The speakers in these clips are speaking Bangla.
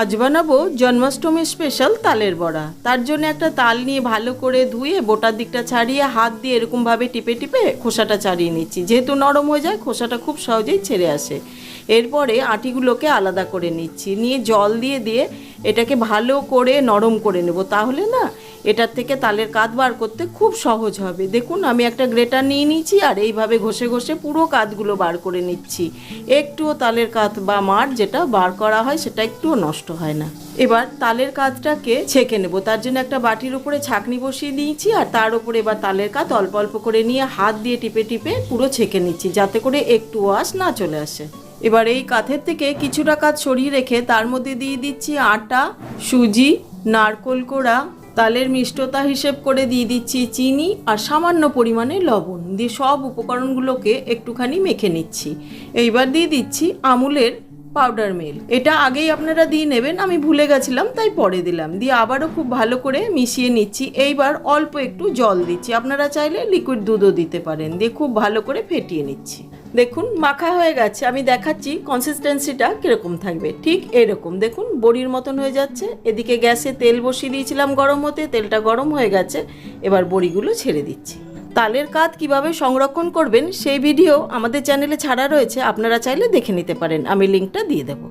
আজ বানাবো জন্মাষ্টমী স্পেশাল তালের বড়া। তার জন্য একটা তাল নিয়ে ভালো করে ধুয়ে বোটার দিকটা ছাড়িয়ে হাত দিয়ে এরকমভাবে টিপে টিপে খোসাটা ছাড়িয়ে নিচ্ছি। যেহেতু নরম হয়ে যায়, খোসাটা খুব সহজেই ছেড়ে আসে। এরপরে আটিগুলোকে আলাদা করে নিচ্ছি। নিয়ে জল দিয়ে দিয়ে এটাকে ভালো করে নরম করে নেব। তাহলে না, এটার থেকে তালের কাত বার করতে খুব সহজ হবে। দেখুন, আমি একটা গ্রেটার নিয়ে নিচ্ছি আর এইভাবে ঘষে ঘষে পুরো কাতগুলো বার করে নিচ্ছি। একটুও তালের কাত বা মাঠ যেটা বার করা হয়, সেটা একটুও নষ্ট হয় না। এবার তালের কাজটাকে ছেঁকে নেব। তার জন্য একটা বাটির উপরে ছাকনি বসিয়ে দিয়েছি আর তার উপরে এবার তালের কাজ অল্প অল্প করে নিয়ে হাত দিয়ে টিপে টিপে পুরো ছেঁকে নিচ্ছি যাতে করে একটু আঁশ না চলে আসে। এবার এই কাথের থেকে কিছুটা কাজ সরিয়ে রেখে তার মধ্যে দিয়ে দিচ্ছি আটা, সুজি, নারকোল কোড়া, তালের মিষ্টতা হিসেব করে দিয়ে দিচ্ছি চিনি আর সামান্য পরিমাণে লবণ। দিয়ে সব উপকরণগুলোকে একটুখানি মেখে নিচ্ছি। এইবার দিয়ে দিচ্ছি আমুলের পাউডার মিল্ক এটা আগেই আপনারা দিয়ে নেবেন, আমি ভুলে গেছিলাম, তাই পরে দিলাম। দিয়ে আবারও খুব ভালো করে মিশিয়ে নিচ্ছি। এইবার অল্প একটু জল দিচ্ছি। আপনারা চাইলে লিকুইড দুধও দিতে পারেন। দিয়ে খুব ভালো করে ফেটিয়ে নিচ্ছি। দেখুন, মাখা হয়ে গেছে। আমি দেখাচ্ছি কনসিস্টেন্সিটা কীরকম থাকবে। ঠিক এরকম। দেখুন, বড়ির মতন হয়ে যাচ্ছে। এদিকে গ্যাসে তেল বসিয়ে দিয়েছিলাম গরম হতে। তেলটা গরম হয়ে গেছে। এবার বড়িগুলো ছেড়ে দিচ্ছি। তালের কাত কীভাবে সংরক্ষণ করবেন সেই ভিডিও আমাদের চ্যানেলে ছাড়া রয়েছে, আপনারা চাইলে দেখে নিতে পারেন। আমি লিঙ্কটা দিয়ে দেবো।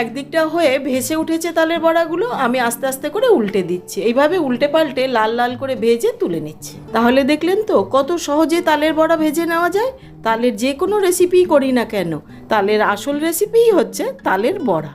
একদিকটা হয়ে ভেসে উঠেছে তালের বড়াগুলো, আমি আস্তে আস্তে করে উল্টে দিচ্ছি। এইভাবে উল্টে পাল্টে লাল লাল করে ভেজে তুলে নিচ্ছি। তাহলে দেখলেন তো কত সহজে তালের বড়া ভেজে নেওয়া যায়। তালের যে কোনো রেসিপিই করি না কেন, তালের আসল রেসিপিই হচ্ছে তালের বড়া।